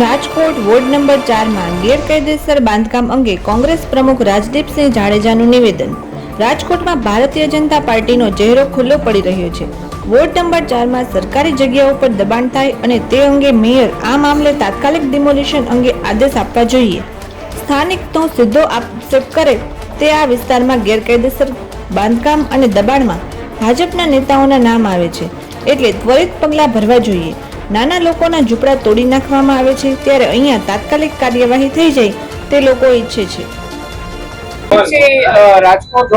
Rajkot ward number ચારમાં ગેરકાયદેસર બાંધકામ અંગે કોંગ્રેસ પ્રમુખ રાજદીપસિંહ જાડેજાનું નિવેદન. રાજકોટમાં ભારતીય જનતા પાર્ટીનો ચહેરો ખુલ્લો પડી રહ્યો છે. વોર્ડ નંબર ચારમાં સરકારી જગ્યાઓ પર દબાણ થાય અને તે અંગે મેયર આ મામલે તાત્કાલિક ડિમોલિશન અંગે આદેશ આપવા જોઈએ. સ્થાનિક તો સીધો આક્ષેપ કરે તે આ વિસ્તારમાં ગેરકાયદેસર બાંધકામ અને દબાણમાં ભાજપના નેતાઓના નામ આવે છે. એટલે ત્વરિત પગલાં ભરવા જોઈએ. નાના લોકોના ઝૂંપડા તોડી નાખવામાં આવે છે ત્યારે અહીંયા તાત્કાલિક કાર્યવાહી થઈ જાય તે લોકો ઈચ્છે છે. રાજકોટ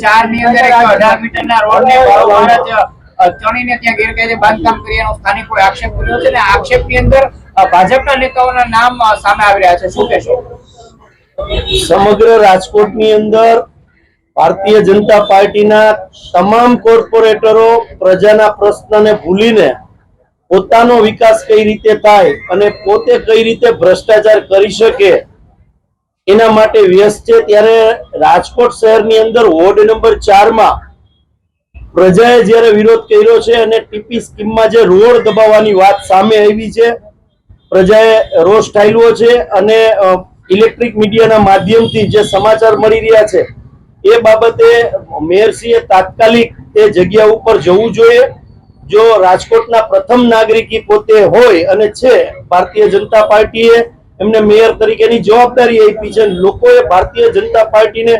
ચારની અંદર અઢાર મીટર ના રોડ ને વારંવાર જ અ, ચણીને ત્યાં ગેરકાયદે બાંધકામ કર્યાનો સ્થાનિકોએ આક્ષેપ કર્યો છે અને આક્ષેપની અંદર ભાજપના નેતાઓના નામ સામે આવી રહ્યા છે. શું કહેશો? સમગ્ર રાજકોટની અંદર ભારતીય જનતા પાર્ટીના તમામ કોર્પોરેટરો પ્રજાના પ્રશ્નને ભૂલીને પોતાનો વિકાસ કઈ રીતે થાય અને પોતે કઈ રીતે ભ્રષ્ટાચાર કરી શકે, એના માટે વ્યસ્ત છે. ત્યારે રાજકોટ શહેરની અંદર વોર્ડ નંબર ચારમાં પ્રજાએ જ્યારે વિરોધ કર્યો છે અને ટીપી સ્કીમમાં જે રોડ દબાવવાની વાત સામે આવી છે, પ્રજાએ રોષ ઠાલવ્યો છે અને ઇલેક્ટ્રિક મીડિયાના માધ્યમથી જે સમાચાર મળી રહ્યા છે, એ બાબતે મેયરશ્રીએ તાત્કાલિક તે જગ્યા ઉપર જવું જોઈએ. જો રાજકોટના પ્રથમ નાગરિકી પોતે હોય અને છે, ભારતીય જનતા પાર્ટીએ એમને મેયર તરીકેની જવાબદારી આપી છે લોકોએ ભારતીય જનતા પાર્ટીને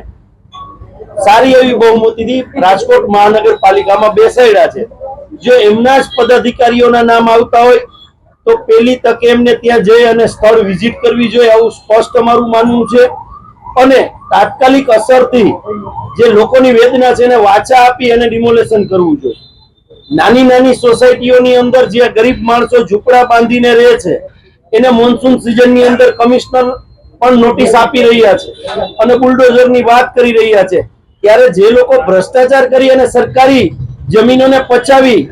સારી એવી બહુમતીથી રાજકોટ મહાનગરપાલિકામાં બેસાડ્યા છે. જો એમના જ પદાધિકારીઓના નામ આવતા હોય, તો પેલી તકે એમને ત્યાં જઈ અને સ્થળ વિઝિટ કરવી જોઈએ, આવું સ્પષ્ટ અમારું માનવું છે. અને તાત્કાલિક અસરથી જે લોકોની વેદના છે એને વાચા આપી અને ડિમોલેશન કરવું જોઈએ. નાની નાની સોસાયટીઓની અંદર જે ગરીબ માણસો ઝૂંપડા બાંધીને રહે છે, એને મોન્સૂન સિઝનની અંદર કમિશનર પણ નોટિસ આપી રહ્યા છે અને બુલડોઝરની વાત કરી રહ્યા છે. ત્યારે જે લોકો ભ્રષ્ટાચાર કરી અને સરકારી જમીનોને પચાવી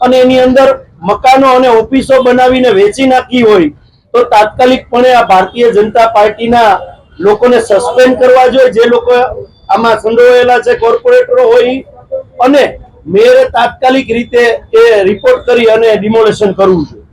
અને એની અંદર મકાનો અને ઓફિસો બનાવીને વેચી નાખી હોય, તો તાત્કાલિકપણે આ ભારતીય જનતા પાર્ટીના લોકોને સસ્પેન્ડ કરવા જોઈએ. જે લોકો આમાં સંડોવાયેલા છે કોર્પોરેટરો હોય અને મેયરે તાત્કાલિક રીતે એ રિપોર્ટ કરી અને ડિમોલેશન કરવું જોઈએ